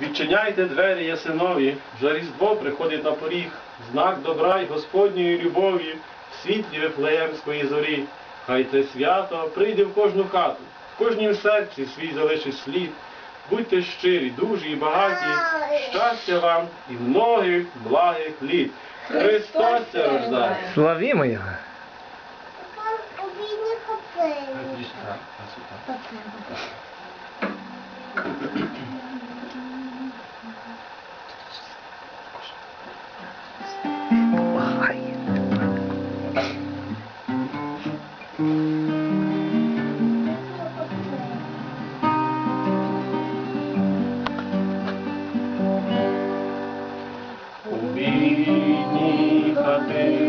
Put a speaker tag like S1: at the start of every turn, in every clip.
S1: Відчиняйте двері ясинові, вже Різдво приходить на поріг, знак добра й Господньої любові, в світлі Вифлеємської зорі. Хай це свято прийде в кожну хату, в кожнім серці свій залишить слід. Будьте щирі, дужі і багаті, щастя вам і многих благих літ. Христос це рождає.
S2: Славімо його.
S3: Обідні капелі.
S1: salvation.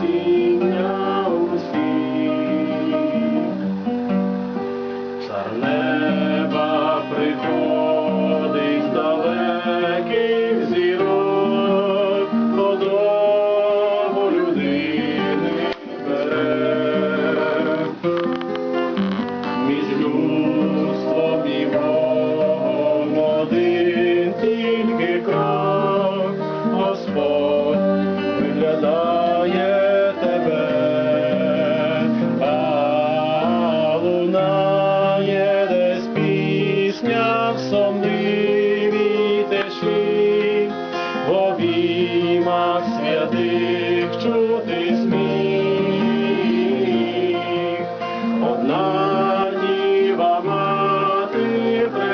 S1: Signal
S3: the sea. Suddenly.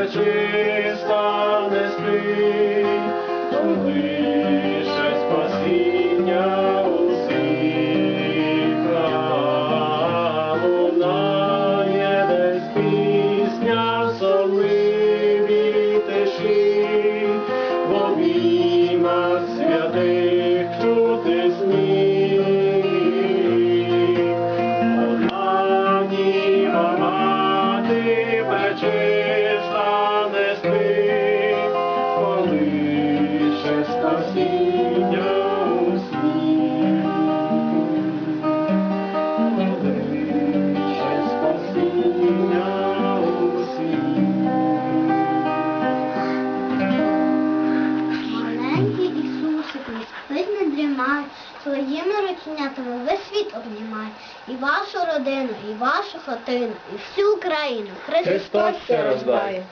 S3: acesta nesprit, leave. Своїми рученятами весь світ обнімає, І вашу родину, і вашу хатину, і всю Україну. Христос,
S1: рождає.
S3: рождає.